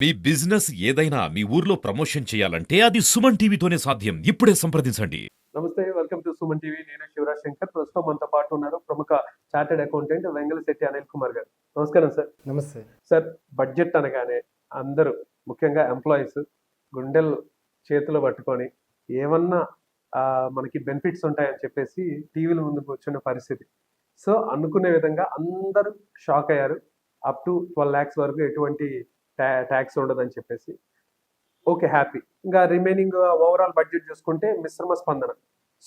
మీ business ఏదైనా మీ ఊర్లో promotion చేయాలంటే అది సుమన్ టీవీతోనే సాధ్యం. ఇప్పుడే సంప్రదించండి. నమస్తే వెల్కమ్ టు సుమన్ టీవీ. నేను శివరాజ్ శంకర్. ప్రస్తుతం మనతో పాటు ఉన్నారు ప్రముఖ చార్టెడ్ అకౌంటెంట్ వెంగళశెట్టి అనిల్ కుమార్ గారు. నమస్కారం సార్. నమస్తే. సార్ బడ్జెట్ అనగానే అందరూ ముఖ్యంగా ఎంప్లాయీస్ గుండెలు చేతిలో పట్టుకొని ఏమన్నా ఆ, మనకి బెనిఫిట్స్ ఉంటాయని చెప్పేసి టీవీల ముందు కూర్చున్న పరిస్థితి. సో అనుకునే విధంగా అందరూ షాక్ అయ్యారు. అప్ టు ట్వెల్వ్ ల్యాక్స్ వరకు ఎటువంటి ట్యాక్స్ ఉండదని చెప్పేసి. ఓకే హ్యాపీ ఇంకా రిమైనింగ్ ఓవరాల్ బడ్జెట్ చూసుకుంటే మిశ్రమ స్పందన.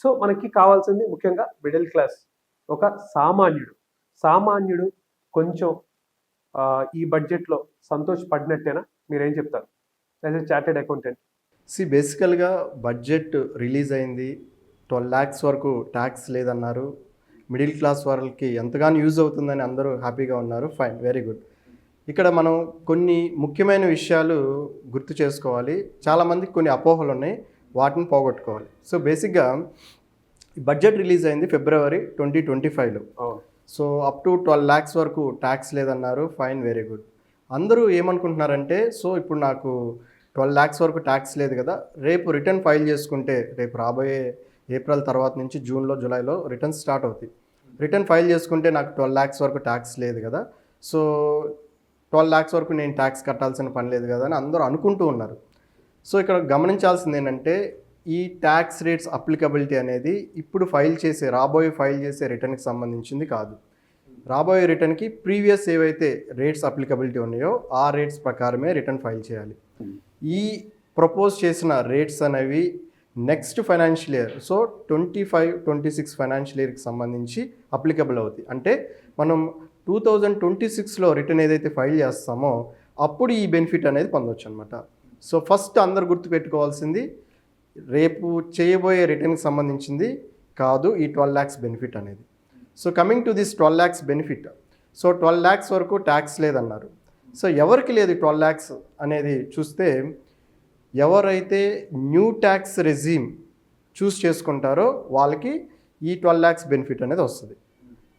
సో మనకి కావాల్సింది ముఖ్యంగా మిడిల్ క్లాస్ ఒక సామాన్యుడు. సామాన్యుడు కొంచెం ఈ బడ్జెట్లో సంతోషపడినట్టేనా? మీరేం చెప్తారు? As a chartered accountant C బేసికల్గా బడ్జెట్ రిలీజ్ అయింది. ట్వెల్వ్ ల్యాక్స్ వరకు ట్యాక్స్ లేదన్నారు. మిడిల్ క్లాస్ వాళ్ళకి ఎంతగానో యూజ్ అవుతుందని అందరూ హ్యాపీగా ఉన్నారు. ఫైన్ వెరీ గుడ్ ఇక్కడ మనం కొన్ని ముఖ్యమైన విషయాలు గుర్తు చేసుకోవాలి. చాలామందికి కొన్ని అపోహలు ఉన్నాయి. వాటిని పోగొట్టుకోవాలి. సో బేసిక్గా బడ్జెట్ రిలీజ్ అయింది ఫిబ్రవరి ట్వంటీ ట్వంటీ ఫైవ్లో. So up to twelve lakhs వరకు ట్యాక్స్ లేదన్నారు. Fine very good. అందరూ ఏమనుకుంటున్నారంటే సో ఇప్పుడు నాకు ట్వెల్వ్ ల్యాక్స్ వరకు ట్యాక్స్ లేదు కదా రేపు రిటర్న్ ఫైల్ చేసుకుంటే రేపు రాబోయే ఏప్రిల్ తర్వాత నుంచి జూన్లో జూలైలో రిటర్న్ స్టార్ట్ అవుతాయి. రిటర్న్ ఫైల్ చేసుకుంటే నాకు ట్వెల్వ్ ల్యాక్స్ వరకు ట్యాక్స్ లేదు కదా. సో ట్వెల్వ్ ల్యాక్స్ వరకు నేను ట్యాక్స్ కట్టాల్సిన పని లేదు కదా అని అందరూ అనుకుంటూ ఉన్నారు. సో ఇక్కడ గమనించాల్సింది ఏంటంటే ఈ ట్యాక్స్ రేట్స్ అప్లికబిలిటీ అనేది ఇప్పుడు ఫైల్ చేసే రాబోయే ఫైల్ చేసే రిటర్న్కి సంబంధించింది కాదు. రాబోయే రిటర్న్కి ప్రీవియస్ ఏవైతే రేట్స్ అప్లికబిలిటీ ఉన్నాయో ఆ రేట్స్ ప్రకారమే రిటర్న్ ఫైల్ చేయాలి. ఈ ప్రపోజ్ చేసిన రేట్స్ అనేవి next financial year so twenty five twenty six financial ఇయర్కి సంబంధించి అప్లికబుల్ అవుతాయి. అంటే మనం టూ థౌజండ్ ట్వంటీ సిక్స్లో రిటర్న్ ఏదైతే ఫైల్ చేస్తామో అప్పుడు ఈ బెనిఫిట్ అనేది పొందవచ్చు అనమాట సో ఫస్ట్ అందరు గుర్తుపెట్టుకోవాల్సింది రేపు చేయబోయే రిటర్న్కి సంబంధించింది కాదు ఈ ట్వెల్వ్ ల్యాక్స్ బెనిఫిట్ అనేది. So coming to this twelve lakhs benefit so twelve lakhs వరకు ట్యాక్స్ లేదన్నారు. సో ఎవరికి లేదు ట్వెల్వ్ ల్యాక్స్ అనేది చూస్తే ఎవరైతే న్యూ ట్యాక్స్ రెజీమ్ చూస్ చేసుకుంటారో వాళ్ళకి ఈ ట్వెల్వ్ ల్యాక్స్ బెనిఫిట్ అనేది వస్తుంది.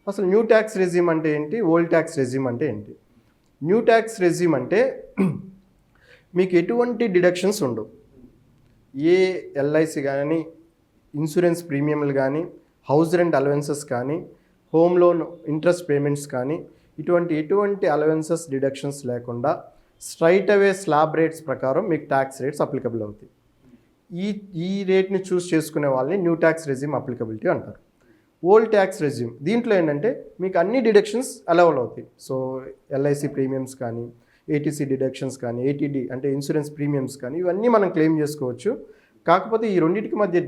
అసలు న్యూ ట్యాక్స్ రెజ్యూమ్ అంటే ఏంటి? ఓల్డ్ ట్యాక్స్ రెజ్యూమ్ అంటే ఏంటి? న్యూ ట్యాక్స్ రెజ్యూమ్ అంటే మీకు ఎటువంటి డిడక్షన్స్ ఉండవు. ఏ ఎల్ఐసి కానీ ఇన్సూరెన్స్ ప్రీమియంలు కానీ హౌస్ రెంట్ అలవెన్సెస్ కానీ హోమ్ లోన్ ఇంట్రెస్ట్ పేమెంట్స్ కానీ ఇటువంటి ఎటువంటి అలవెన్సెస్ డిడక్షన్స్ లేకుండా స్ట్రైట్ అవే స్లాబ్ రేట్స్ ప్రకారం మీకు ట్యాక్స్ రేట్స్ అప్లికబుల్ అవుతాయి. ఈ ఈ రేట్ని చూస్ చేసుకునే వాళ్ళని న్యూ ట్యాక్స్ రెజ్యూమ్ అప్లికబిలిటీ అంటారు. Old tax regime. దీంట్లో ఏంటంటే మీకు అన్ని డిడక్షన్స్ అలౌల్ అవుతాయి. సో ఎల్ఐసి ప్రీమియమ్స్ కానీ ఏటీసీ డిడక్షన్స్ కానీ ఏటీడీ అంటే ఇన్సూరెన్స్ ప్రీమియమ్స్ కానీ ఇవన్నీ మనం క్లెయిమ్ చేసుకోవచ్చు. కాకపోతే ఈ రెండింటికి మధ్య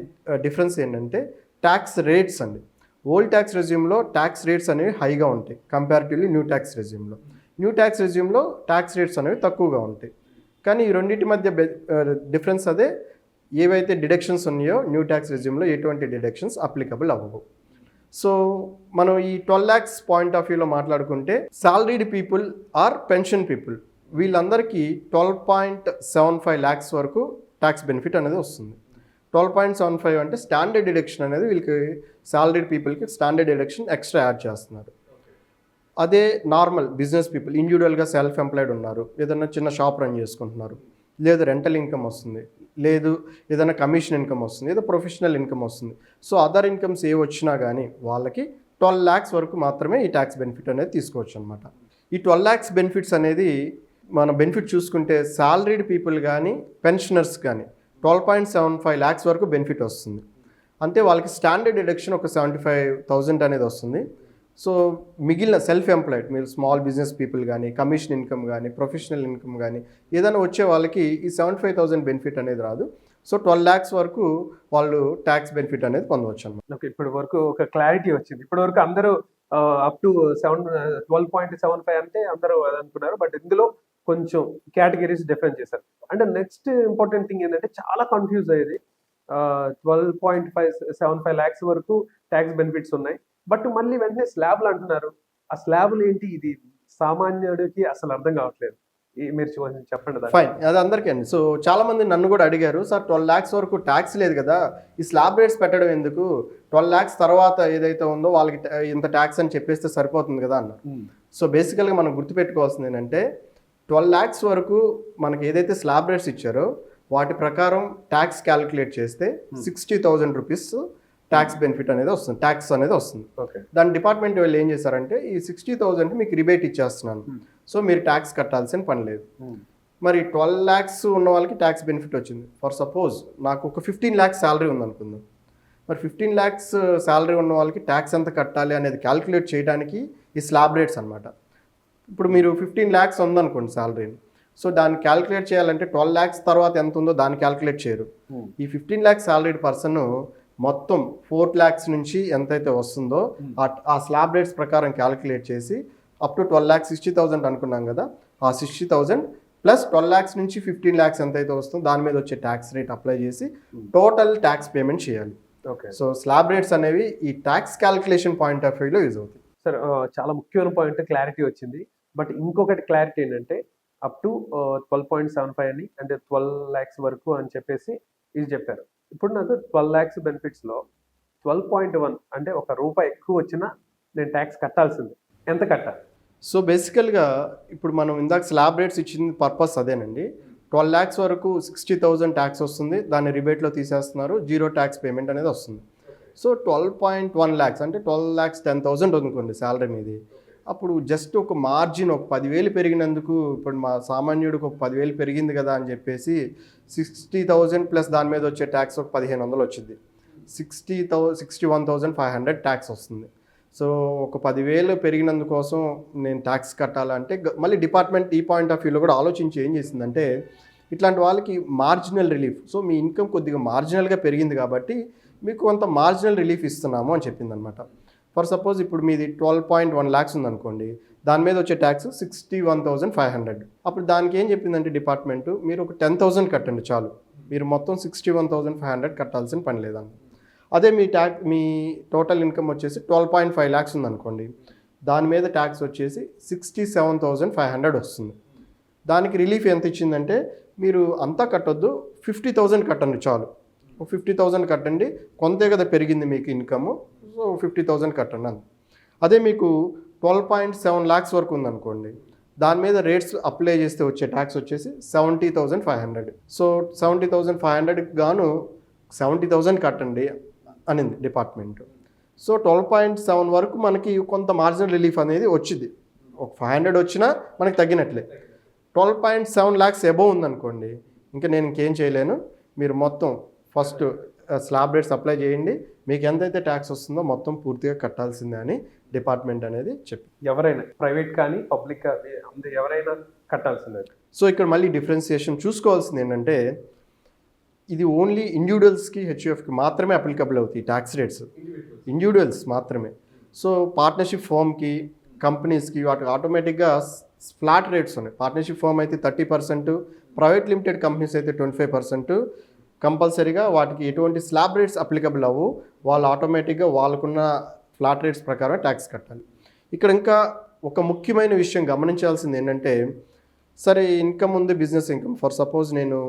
డిఫరెన్స్ ఏంటంటే ట్యాక్స్ రేట్స్ అండి. ఓల్డ్ ట్యాక్స్ రెజ్యూమ్లో ట్యాక్స్ రేట్స్ అనేవి హైగా ఉంటాయి. కంపారిటివ్లీ న్యూ ట్యాక్స్ రెజ్యూమ్లో. న్యూ ట్యాక్స్ రెజ్యూమ్లో ట్యాక్స్ రేట్స్ అనేవి తక్కువగా ఉంటాయి. కానీ ఈ రెండింటి మధ్య డిఫరెన్స్ అదే. ఏవైతే డిడక్షన్స్ ఉన్నాయో న్యూ ట్యాక్స్ రెజ్యూమ్లో ఎటువంటి డిడక్షన్స్ అప్లికబుల్ అవ్వవు. సో మనం ఈ ట్వెల్వ్ ల్యాక్స్ పాయింట్ ఆఫ్ వ్యూలో మాట్లాడుకుంటే salaried people or pension people. వీళ్ళందరికీ twelve point seven five lakhs వరకు ట్యాక్స్ బెనిఫిట్ అనేది వస్తుంది. ట్వెల్వ్ పాయింట్ సెవెన్ ఫైవ్ అంటే స్టాండర్డ్ డిడక్షన్ అనేది వీళ్ళకి సాలరీడ్ పీపుల్కి స్టాండర్డ్ డిడక్షన్ ఎక్స్ట్రా యాడ్ చేస్తున్నారు. అదే నార్మల్ బిజినెస్ పీపుల్ ఇండివిజువల్గా సెల్ఫ్ ఎంప్లాయిడ్ ఉన్నారు. ఏదైనా చిన్న షాప్ రన్ చేసుకుంటున్నారు. లేదు రెంటల్ ఇన్కమ్ వస్తుంది. లేదు ఏదైనా కమిషన్ ఇన్కమ్ వస్తుంది ఏదో ప్రొఫెషనల్ ఇన్కమ్ వస్తుంది. సో అదర్ ఇన్కమ్స్ ఏ వచ్చినా కానీ వాళ్ళకి ట్వెల్వ్ ల్యాక్స్ వరకు మాత్రమే ఈ ట్యాక్స్ బెనిఫిట్ అనేది తీసుకోవచ్చు అనమాట ఈ ట్వెల్వ్ ల్యాక్స్ బెనిఫిట్స్ అనేది మన బెనిఫిట్ చూసుకుంటే సాలరీడ్ పీపుల్ కానీ పెన్షనర్స్ కానీ twelve point seven five lakhs వరకు బెనిఫిట్ వస్తుంది. అంటే వాళ్ళకి స్టాండర్డ్ డిడక్షన్ ఒక సెవెంటీ ఫైవ్ థౌజండ్ అనేది వస్తుంది. సో మిగిలిన సెల్ఫ్ ఎంప్లాయిడ్ మీరు స్మాల్ బిజినెస్ పీపుల్ కానీ కమిషన్ ఇన్కమ్ కానీ ప్రొఫెషనల్ ఇన్కమ్ కానీ ఏదైనా వచ్చే వాళ్ళకి ఈ సెవెంటీ ఫైవ్ థౌసండ్ బెనిఫిట్ అనేది రాదు. సో ట్వెల్వ్ ల్యాక్స్ వరకు వాళ్ళు ట్యాక్స్ బెనిఫిట్ అనేది పొందవచ్చు అనమాట నాకు ఇప్పటి వరకు ఒక క్లారిటీ వచ్చింది. ఇప్పటి వరకు అందరూ up to seven twelve point seven five అంటే అందరూ అనుకున్నారు. బట్ ఇందులో కొంచెం కేటగిరీస్ డిఫరెన్స్ చేశారు. అంటే నెక్స్ట్ ఇంపార్టెంట్ థింగ్ ఏంటంటే చాలా కన్ఫ్యూజ్ అయ్యేది. Twelve point five seven five lakhs వరకు ట్యాక్స్ బెనిఫిట్స్ ఉన్నాయి. బట్ మళ్ళీ వెంటనే స్లాబ్లు అంటున్నారు. ఆ స్లాబ్లు ఏంటి? ఇది సామాన్యుడికి అసలు అర్థం కావట్లేదు. మీరు చెప్పండి. ఫైన్. అది అందరికీ అండి. సో చాలా మంది నన్ను కూడా అడిగారు సార్ ట్వెల్వ్ ల్యాక్స్ వరకు ట్యాక్స్ లేదు కదా ఈ స్లాబ్ రేట్స్ పెట్టడం ఎందుకు? ట్వెల్వ్ ల్యాక్స్ తర్వాత ఏదైతే ఉందో వాళ్ళకి ఇంత ట్యాక్స్ అని చెప్పేస్తే సరిపోతుంది కదా అన్నారు. ఉమ్. సో బేసికల్గా మనం గుర్తుపెట్టుకోవాల్సింది ఏంటంటే ట్వెల్వ్ ల్యాక్స్ వరకు మనకి ఏదైతే స్లాబ్ రేట్స్ ఇచ్చారో వాటి ప్రకారం ట్యాక్స్ క్యాలిక్యులేట్ చేస్తే sixty thousand rupees tax benefit అనేది వస్తుంది ట్యాక్స్ అనేది వస్తుంది. ఓకే దాని డిపార్ట్మెంట్ వాళ్ళు ఏం చేశారంటే ఈ సిక్స్టీ థౌజండ్ మీకు రిబేట్ ఇచ్చేస్తున్నాను. సో మీరు ట్యాక్స్ కట్టాల్సిన పని లేదు. మరి ట్వెల్వ్ ల్యాక్స్ ఉన్న వాళ్ళకి ట్యాక్స్ బెనిఫిట్ వచ్చింది. ఫర్ సపోజ్ నాకు ఒక ఫిఫ్టీన్ ల్యాక్స్ శాలరీ ఉందనుకుందాం. మరి ఫిఫ్టీన్ ల్యాక్స్ శాలరీ ఉన్న వాళ్ళకి ట్యాక్స్ ఎంత కట్టాలి అనేది క్యాలిక్యులేట్ చేయడానికి ఈ స్లాబ్ రేట్స్ అనమాట ఇప్పుడు మీరు ఫిఫ్టీన్ ల్యాక్స్ ఉందనుకోండి శాలరీని సో దాన్ని క్యాలిక్యులేట్ చేయాలంటే ట్వెల్వ్ ల్యాక్స్ తర్వాత ఎంత ఉందో దాన్ని క్యాలిక్యులేట్ చేయరు. ఈ ఫిఫ్టీన్ ల్యాక్స్ శాలరీడ్ పర్సన్ మొత్తం ఫోర్ ల్యాక్స్ నుంచి ఎంతైతే వస్తుందో ఆ- స్లాబ్ రేట్స్ ప్రకారం క్యాలిక్యులేట్ చేసి up to twelve lakhs sixty thousand అనుకున్నాం కదా ఆ sixty thousand plus twelve lakhs నుంచి ఫిఫ్టీన్ ల్యాక్స్ ఎంతైతే వస్తుందో దాని మీద వచ్చే ట్యాక్స్ రేట్ అప్లై చేసి టోటల్ ట్యాక్స్ పేమెంట్ చేయాలి. ఓకే సో స్లాబ్ రేట్స్ అనేవి ఈ ట్యాక్స్ క్యాలిక్యులేషన్ పాయింట్ ఆఫ్ వ్యూలో యూజ్ అవుతాయి. సార్ చాలా ముఖ్యమైన పాయింట్ క్లారిటీ వచ్చింది. బట్ ఇంకొకటి క్లారిటీ ఏంటంటే up to twelve point seven five అని అంటే ట్వెల్వ్ ల్యాక్స్ వరకు అని చెప్పేసి ఇది చెప్పారు. ఇప్పుడు నాకు ట్వెల్వ్ ల్యాక్స్ బెనిఫిట్స్లో ట్వెల్వ్ పాయింట్ వన్ అంటే ఒక రూపాయి ఎక్కువ వచ్చినా నేను ట్యాక్స్ కట్టాల్సింది. ఎంత కట్టాలి? సో బేసికల్గా ఇప్పుడు మనం ఇందాక స్లాబ్ రేట్స్ ఇచ్చింది పర్పస్ అదేనండి. ట్వెల్వ్ ల్యాక్స్ వరకు సిక్స్టీ థౌజండ్ ట్యాక్స్ వస్తుంది. దాన్ని రిబేట్లో తీసేస్తున్నారు. జీరో ట్యాక్స్ పేమెంట్ అనేది వస్తుంది. So twelve point one lakhs అంటే ట్వెల్వ్ ల్యాక్స్ టెన్ థౌజండ్ అనుకోండి శాలరీ మీది. అప్పుడు జస్ట్ ఒక మార్జిన్ ఒక పదివేలు పెరిగినందుకు ఇప్పుడు మా సామాన్యుడికి ఒక పదివేలు పెరిగింది కదా అని చెప్పేసి సిక్స్టీ థౌజండ్ ప్లస్ దాని మీద వచ్చే ట్యాక్స్ ఒక పదిహేను వందలు వచ్చింది. Sixty thou sixty one thousand five hundred tax వస్తుంది. సో ఒక పదివేలు పెరిగినందుకోసం నేను ట్యాక్స్ కట్టాలంటే మళ్ళీ డిపార్ట్మెంట్ ఈ పాయింట్ ఆఫ్ వ్యూలో కూడా ఆలోచించి ఏం చేసిందంటే ఇట్లాంటి వాళ్ళకి మార్జినల్ రిలీఫ్ సో మీ ఇన్కమ్ కొద్దిగా మార్జినల్గా పెరిగింది కాబట్టి మీకు కొంత మార్జినల్ రిలీఫ్ ఇస్తున్నాము అని చెప్పిందనమాట. ఫర్ సపోజ్ ఇప్పుడు మీది ట్వెల్వ్ పాయింట్ వన్ ల్యాక్స్ ఉందనుకోండి దాని మీద వచ్చే tax sixty one thousand five hundred అప్పుడు దానికి ఏం చెప్పిందంటే డిపార్ట్మెంట్ మీరు ఒక టెన్ థౌసండ్ కట్టండి చాలు. మీరు మొత్తం sixty one thousand five hundred కట్టాల్సిన పని లేదండి అదే మీ ట్యాక్ మీ టోటల్ ఇన్కమ్ వచ్చేసి ట్వెల్వ్ పాయింట్ ఫైవ్ ల్యాక్స్ ఉందనుకోండి దాని మీద ట్యాక్స్ వచ్చేసి sixty seven thousand five hundred వస్తుంది. దానికి రిలీఫ్ ఎంత ఇచ్చిందంటే మీరు అంతా కట్టొద్దు ఫిఫ్టీ థౌజండ్ కట్టండి చాలు. ఫిఫ్టీ థౌజండ్ కట్టండి కొంతే కదా పెరిగింది మీకు ఇన్కమ్ సో ఫిఫ్టీ థౌజండ్ కట్టండి అంత. అదే మీకు ట్వెల్వ్ పాయింట్ సెవెన్ ల్యాక్స్ వరకు ఉందనుకోండి దాని మీద రేట్స్ అప్లై చేస్తే వచ్చే ట్యాక్స్ వచ్చేసి seventy thousand five hundred so seventy thousand five హండ్రెడ్కి గాను సెవెంటీ థౌజండ్ కట్టండి అనింది department so twelve point seven వరకు మనకి కొంత మార్జినల్ రిలీఫ్ అనేది వచ్చింది. ఒక ఫైవ్ హండ్రెడ్ వచ్చినా మనకి తగ్గినట్లే. Twelve point seven lakhs above ఉందనుకోండి ఇంకా నేను ఇంకేం చేయలేను. మీరు మొత్తం ఫస్ట్ స్లాబ్ రేట్స్ అప్లై చేయండి. మీకు ఎంతైతే ట్యాక్స్ వస్తుందో మొత్తం పూర్తిగా కట్టాల్సిందే అని డిపార్ట్మెంట్ అనేది చెప్పి ఎవరైనా ప్రైవేట్ కానీ పబ్లిక్ కానీ ఎవరైనా కట్టాల్సిందే. సో ఇక్కడ మళ్ళీ డిఫరెన్సియేషన్ చూసుకోవాల్సింది ఏంటంటే ఇది ఓన్లీ ఇండివిజువల్స్కి హెచ్యుఎఫ్కి మాత్రమే అప్లికబుల్ అవుతాయి ట్యాక్స్ రేట్స్ ఇండివిజువల్స్ మాత్రమే. సో పార్ట్నర్షిప్ ఫర్మ్కి కంపెనీస్కి వాటికి ఆటోమేటిక్గా ఫ్లాట్ రేట్స్ ఉన్నాయి. పార్ట్నర్షిప్ ఫర్మ్ అయితే thirty percent private limited companies అయితే ట్వంటీ ఫైవ్ పర్సెంట్ కంపల్సరీగా వాటికి ఎటువంటి స్లాబ్ రేట్స్ అప్లికబుల్ అవ్వు వాళ్ళు ఆటోమేటిక్గా వాళ్ళకున్న ఫ్లాట్ రేట్స్ ప్రకారం ట్యాక్స్ కట్టాలి. ఇక్కడ ఇంకా ఒక ముఖ్యమైన విషయం గమనించాల్సింది ఏంటంటే సరే ఇన్కమ్ ఉంది బిజినెస్ ఇన్కమ్ ఫర్ సపోజ్ నేను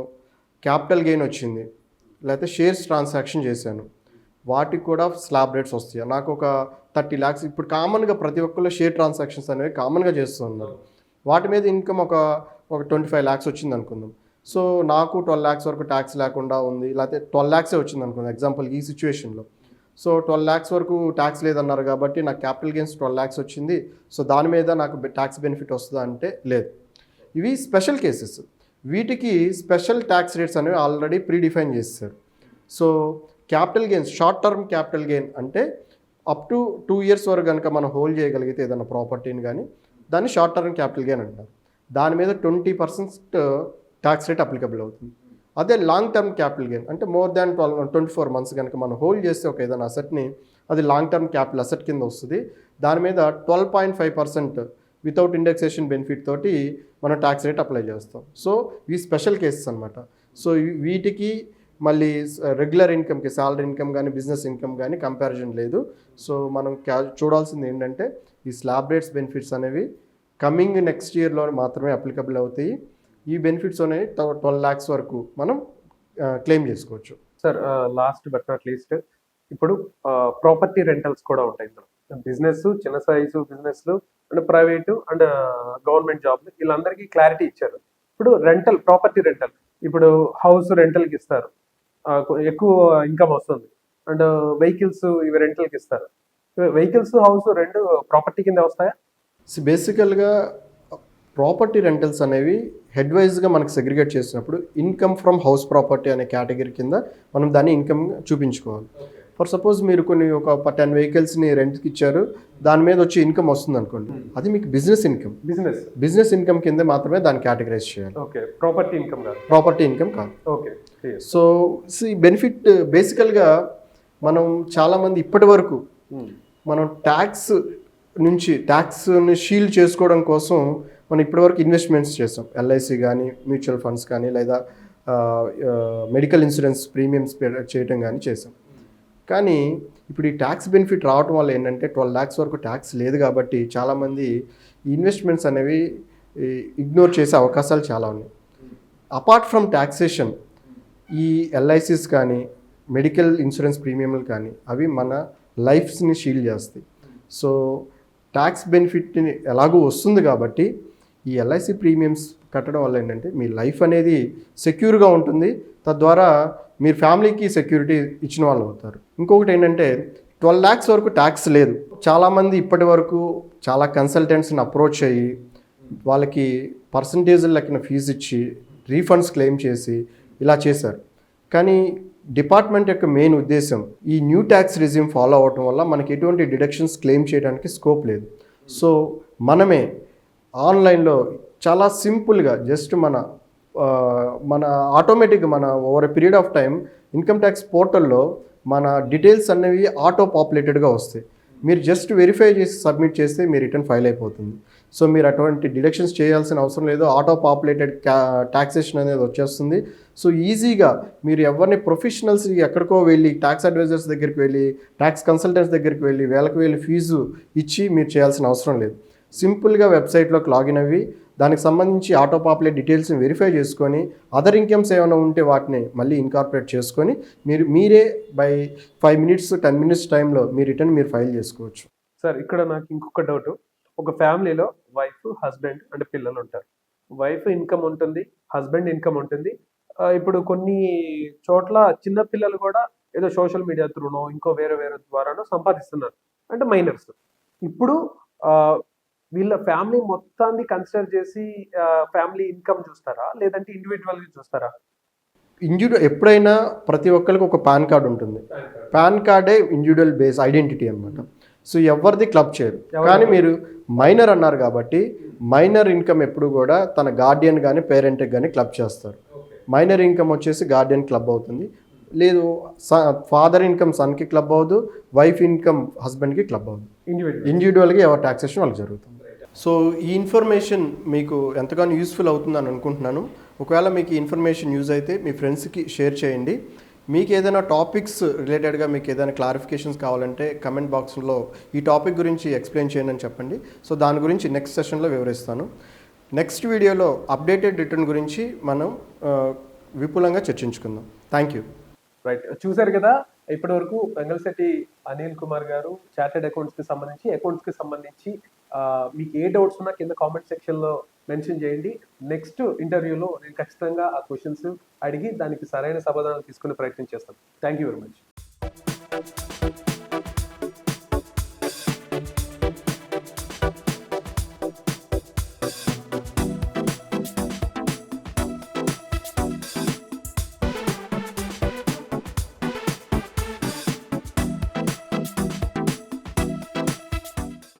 క్యాపిటల్ గెయిన్ వచ్చింది లేకపోతే షేర్స్ ట్రాన్సాక్షన్ చేశాను వాటికి కూడా స్లాబ్ రేట్స్ వస్తాయి? నాకు ఒక థర్టీ ల్యాక్స్ ఇప్పుడు కామన్గా ప్రతి ఒక్కళ్ళు షేర్ ట్రాన్సాక్షన్స్ అనేవి కామన్గా చేస్తూ ఉన్నారు. వాటి మీద ఇన్కమ్ ఒక ఒక ట్వంటీ ఫైవ్ ల్యాక్స్ వచ్చింది అనుకుందాం. సో నాకు ట్వెల్వ్ ల్యాక్స్ వరకు ట్యాక్స్ లేకుండా ఉంది. లేకపోతే ట్వెల్వ్ ల్యాక్సే వచ్చింది అనుకుంది. ఎగ్జాంపుల్ ఈ సిచ్యువేషన్లో. సో ట్వెల్వ్ ల్యాక్స్ వరకు ట్యాక్స్ లేదన్నారు కాబట్టి నాకు క్యాపిటల్ గెయిన్స్ ట్వెల్వ్ ల్యాక్స్ వచ్చింది. సో దాని మీద నాకు ట్యాక్స్ బెనిఫిట్ వస్తుందా అంటే లేదు. ఇవి స్పెషల్ కేసెస్. వీటికి స్పెషల్ ట్యాక్స్ రేట్స్ అనేవి ఆల్రెడీ ప్రీడిఫైన్ చేస్తారు so capital gains short term capital gain అంటే అప్ టు టూ ఇయర్స్ వరకు కనుక మనం హోల్డ్ చేయగలిగితే ఏదైనా ప్రాపర్టీని కానీ దాన్ని షార్ట్ టర్మ్ క్యాపిటల్ గెయిన్ అంటారు. దాని మీద twenty percent tax rate applicable అవుతుంది. అదే లాంగ్ టర్మ్ క్యాపిటల్ గెయిన్ అంటే more than twelve twenty four months కనుక మనం హోల్డ్ చేస్తే ఒక ఏదైనా అసెట్ని అది లాంగ్ టర్మ్ క్యాపిటల్ అసెట్ కింద వస్తుంది. దాని మీద twelve point five percent without indexation benefit తోటి మనం ట్యాక్స్ రేట్ అప్లై చేస్తాం. సో ఇవి స్పెషల్ కేసెస్ అనమాట సో వీటికి మళ్ళీ రెగ్యులర్ ఇన్కమ్కి సాలరీ ఇన్కమ్ కానీ బిజినెస్ ఇన్కమ్ కానీ కంపారిజన్ లేదు. సో మనం క్యా చూడాల్సింది ఏంటంటే ఈ స్లాబ్ రేట్స్ బెనిఫిట్స్ అనేవి కమింగ్ నెక్స్ట్ ఇయర్లో మాత్రమే అప్లికబుల్ అవుతాయి. ఈ బెనిఫిట్స్ అనేవి ట్వెల్వ్ ల్యాక్స్ వరకు మనం క్లెయిమ్ చేసుకోవచ్చు. Sir last but not least ఇప్పుడు ప్రాపర్టీ రెంటల్స్ కూడా ఉంటాయి ఇందులో. బిజినెస్ చిన్న సైజు బిజినెస్లు and private and government job వీళ్ళందరికీ క్లారిటీ ఇచ్చారు. ఇప్పుడు రెంటల్ ప్రాపర్టీ రెంటల్ ఇప్పుడు హౌస్ రెంటల్కి ఇస్తారు. ఎక్కువ ఇన్కమ్ వస్తుంది. అండ్ వెహికల్స్ ఇవి రెంటల్కి ఇస్తారు. వెహికల్స్ హౌస్ రెండు ప్రాపర్టీ కింద వస్తాయా? బేసికల్గా ప్రాపర్టీ రెంటల్స్ అనేవి హెడ్ వైజ్గా మనకు సెగ్రిగేట్ చేసినప్పుడు ఇన్కమ్ ఫ్రమ్ హౌస్ ప్రాపర్టీ అనే కేటగిరీ కింద మనం దాన్ని ఇన్కమ్ చూపించుకోవాలి. ఫర్ సపోజ్ మీరు కొన్ని ఒక టెన్ వెహికల్స్ని రెంట్కి ఇచ్చారు దాని మీద వచ్చి ఇన్కమ్ వస్తుంది అనుకోండి. అది మీకు business income. Business. Business income కింద మాత్రమే దాన్ని కేటగరైజ్ చేయాలి. ఓకే. ప్రాపర్టీ ఇన్కమ్ కాదు. ప్రాపర్టీ ఇన్కమ్ కాదు. ఓకే. సో ఈ బెనిఫిట్ బేసికల్గా మనం చాలామంది ఇప్పటి వరకు మనం ట్యాక్స్ నుంచి ట్యాక్స్ని షీల్డ్ చేసుకోవడం కోసం మనం ఇప్పటివరకు ఇన్వెస్ట్మెంట్స్ చేస్తాం ఎల్ఐసి కానీ మ్యూచువల్ ఫండ్స్ కానీ లేదా మెడికల్ ఇన్సూరెన్స్ ప్రీమియమ్స్ చేయటం కానీ చేసాం. కానీ ఇప్పుడు ఈ ట్యాక్స్ బెనిఫిట్ రావటం వల్ల ఏంటంటే ట్వెల్వ్ ల్యాక్స్ వరకు ట్యాక్స్ లేదు కాబట్టి చాలామంది ఇన్వెస్ట్మెంట్స్ అనేవి ఇగ్నోర్ చేసే అవకాశాలు చాలా ఉన్నాయి. అపార్ట్ ఫ్రమ్ ట్యాక్సేషన్ ఈ ఎల్ఐసిస్ కానీ మెడికల్ ఇన్సూరెన్స్ ప్రీమియంలు కానీ అవి మన లైఫ్స్ని షీల్ చేస్తాయి. సో ట్యాక్స్ బెనిఫిట్ని ఎలాగో వస్తుంది కాబట్టి ఈ ఎల్ఐసి ప్రీమియమ్స్ కట్టడం వల్ల ఏంటంటే మీ లైఫ్ అనేది సెక్యూర్గా ఉంటుంది. తద్వారా మీరు ఫ్యామిలీకి సెక్యూరిటీ ఇచ్చిన వాళ్ళు అవుతారు. ఇంకొకటి ఏంటంటే ట్వెల్వ్ ల్యాక్స్ వరకు ట్యాక్స్ లేదు. చాలామంది ఇప్పటి వరకు చాలా కన్సల్టెంట్స్ని అప్రోచ్ అయ్యి వాళ్ళకి పర్సంటేజ్ లెక్కన ఫీజు ఇచ్చి రీఫండ్స్ క్లెయిమ్ చేసి ఇలా చేశారు. కానీ డిపార్ట్మెంట్ యొక్క మెయిన్ ఉద్దేశం ఈ న్యూ ట్యాక్స్ రిజ్యూమ్ ఫాలో అవటం వల్ల మనకి ఎటువంటి డిడక్షన్స్ క్లెయిమ్ చేయడానికి స్కోప్ లేదు. సో మనమే ఆన్లైన్లో చాలా సింపుల్గా జస్ట్ మన మన ఆటోమేటిక్ మన over a period of time income tax పోర్టల్లో మన డీటెయిల్స్ అనేవి ఆటో పాపులేటెడ్గా వస్తాయి. మీరు జస్ట్ వెరిఫై చేసి సబ్మిట్ చేస్తే మీ రిటర్న్ ఫైల్ అయిపోతుంది. సో మీరు అటువంటి డిడక్షన్స్ చేయాల్సిన అవసరం లేదు. ఆటో పాపులేటెడ్ ట్యాక్సేషన్ అనేది వచ్చేస్తుంది. సో ఈజీగా మీరు ఎవరిని ప్రొఫెషనల్స్ ఎక్కడికో వెళ్ళి ట్యాక్స్ అడ్వైజర్స్ దగ్గరికి వెళ్ళి ట్యాక్స్ కన్సల్టెంట్స్ దగ్గరికి వెళ్ళి వేలకు వెళ్ళి ఫీజు ఇచ్చి మీరు చేయాల్సిన అవసరం లేదు. సింపుల్గా వెబ్సైట్లోకి లాగిన్ అవ్వి దానికి సంబంధించి ఆటో పాపులేట్ డీటెయిల్స్ని వెరిఫై చేసుకొని అదర్ ఇన్కమ్స్ ఏమైనా ఉంటే వాటిని మళ్ళీ ఇన్కార్పొరేట్ చేసుకొని మీరు మీరే by five minutes ten minutes టైంలో మీ రిటర్న్ మీరు ఫైల్ చేసుకోవచ్చు. సార్ ఇక్కడ నాకు ఇంకొక డౌట్. ఒక ఫ్యామిలీలో వైఫ్ హస్బెండ్ అండ్ పిల్లలు ఉంటారు. వైఫ్ ఇన్కమ్ ఉంటుంది హస్బెండ్ ఇన్కమ్ ఉంటుంది. ఇప్పుడు కొన్ని చోట్ల చిన్న పిల్లలు కూడా ఏదో సోషల్ మీడియా త్రూనో ఇంకో వేరే వేరే ద్వారానో సంపాదిస్తున్నారు. అంటే మైనర్స్. ఇప్పుడు వీళ్ళ ఫ్యామిలీ మొత్తాన్ని కన్సిడర్ చేసి ఫ్యామిలీ ఇన్కమ్ చూస్తారా? లేదంటే ఇండివిజువల్ చూస్తారా? ఇండివిజువల్ ఎప్పుడైనా ప్రతి ఒక్కరికి ఒక పాన్ కార్డు ఉంటుంది. పాన్ కార్డే. ఇండివిజువల్ బేస్ ఐడెంటిటీ అనమాట సో ఎవరిది క్లబ్ చేయరు. కానీ మీరు మైనర్ అన్నారు కాబట్టి మైనర్ ఇన్కమ్ ఎప్పుడు కూడా తన గార్డియన్ కానీ పేరెంట్కి కానీ క్లబ్ చేస్తారు. మైనర్ ఇన్కమ్ వచ్చేసి గార్డియన్ క్లబ్ అవుతుంది. లేదు ఫాదర్ ఇన్కమ్ సన్కి క్లబ్ అవ్వదు వైఫ్ ఇన్కమ్ హస్బెండ్కి క్లబ్ అవ్వదు. ఇండివిజువల్ ఇండివిజువల్గా ఎవరి టాక్సేషన్ వాళ్ళకి జరుగుతుంది. సో ఈ ఇన్ఫర్మేషన్ మీకు ఎంతగానో యూస్ఫుల్ అవుతుందని అనుకుంటున్నాను. ఒకవేళ మీకు ఈ ఇన్ఫర్మేషన్ యూజ్ అయితే మీ ఫ్రెండ్స్కి షేర్ చేయండి. మీకు ఏదైనా టాపిక్స్ రిలేటెడ్గా మీకు ఏదైనా క్లారిఫికేషన్స్ కావాలంటే కమెంట్ బాక్స్లో ఈ టాపిక్ గురించి ఎక్స్ప్లెయిన్ చేయండి అని చెప్పండి. సో దాని గురించి నెక్స్ట్ సెషన్లో వివరిస్తాను. నెక్స్ట్ వీడియోలో అప్డేటెడ్ రిటర్న్ గురించి మనం విపులంగా చర్చించుకుందాం. Thank you. రైట్. చూసారు కదా ఇప్పటి వరకు బెంగళశెట్టి అనిల్ కుమార్ గారు చార్టెడ్ అకౌంట్స్కి సంబంధించి అకౌంట్స్కి సంబంధించి మీకు ఏ డౌట్స్ ఉన్నా కింద కామెంట్ సెక్షన్లో మెన్షన్ చేయండి. నెక్స్ట్ ఇంటర్వ్యూలో నేను ఖచ్చితంగా ఆ క్వశ్చన్స్ అడిగి దానికి సరైన సమాధానం తీసుకునే ప్రయత్నం చేస్తాను. Thank you very much